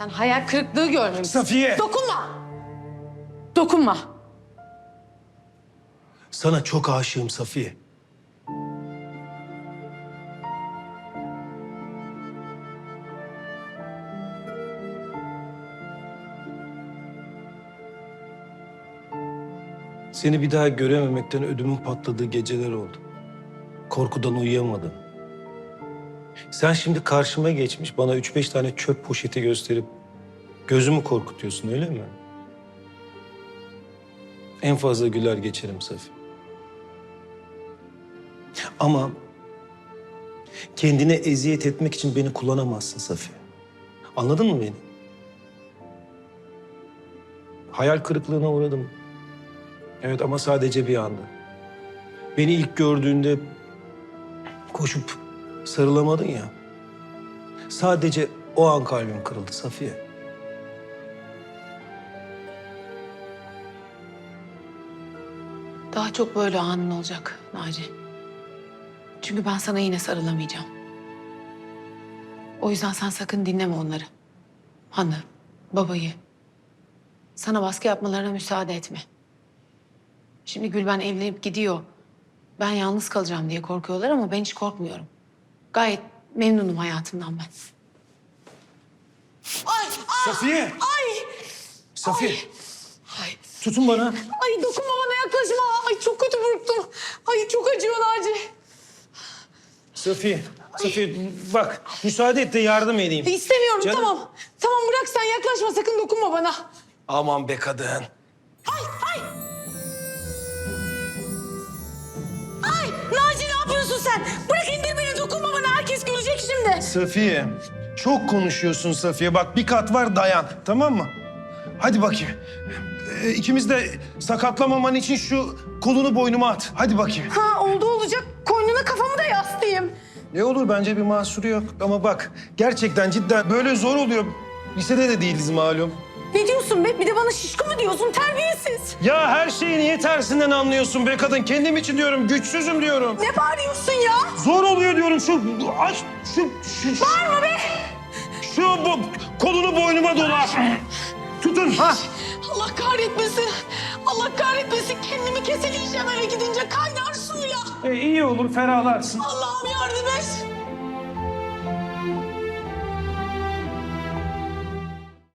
Sen hayal kırıklığı görmemişsin. Safiye! Dokunma! Dokunma! Sana çok aşığım Safiye. Seni bir daha görememekten ödümün patladığı geceler oldu. Korkudan uyuyamadım. Sen şimdi karşıma geçmiş bana üç beş tane çöp poşeti gösterip gözümü korkutuyorsun öyle mi? En fazla güler geçerim Safiye. Ama kendine eziyet etmek için beni kullanamazsın Safiye. Anladın mı beni? Hayal kırıklığına uğradım. Evet ama sadece bir anda. Beni ilk gördüğünde koşup sarılamadın ya. Sadece o an kalbim kırıldı Safiye. Daha çok böyle anın olacak Naci. Çünkü ben sana yine sarılamayacağım. O yüzden sen sakın dinleme onları. Hanı, babayı. Sana baskı yapmalarına müsaade etme. Şimdi Gülben evlenip gidiyor. Ben yalnız kalacağım diye korkuyorlar ama ben hiç korkmuyorum. Gayet memnunum hayatımdan ben. Ay, ay, Safiye! ay, Safiye! ay. Tutun bana. Ay dokunma bana yaklaşma. Ay çok kötü burktum. Ay çok acıyor Naci. Safiye, Safiye bak müsaade et de yardım edeyim. İstemiyorum Canım. tamam. Tamam bırak sen yaklaşma sakın dokunma bana. Aman be kadın. Ay ay. Ay Safiye, çok konuşuyorsun Safiye. Bak bir kat var dayan, tamam mı? Hadi bakayım. Ee, ikimiz de sakatlamaman için şu kolunu boynuma at. Hadi bakayım. Ha oldu olacak. Koynuna kafamı da yaslayayım. Ne olur bence bir mahsuru yok. Ama bak gerçekten cidden böyle zor oluyor. Lisede de değiliz malum. Diyorsun be? Bir de bana şişko mu diyorsun? Terbiyesiz. Ya her şeyi niye tersinden anlıyorsun be kadın? Kendim için diyorum, güçsüzüm diyorum. Ne bağırıyorsun ya? Zor oluyor diyorum şu aç şu şu Bağırma be. şu bu kolunu boynuma dola. Tutun ha. Allah kahretmesin. Allah kahretmesin. Kendimi keseleyeceğim eve gidince kaynar suyla. E, iyi olur ferahlarsın. Allah'ım yardım et.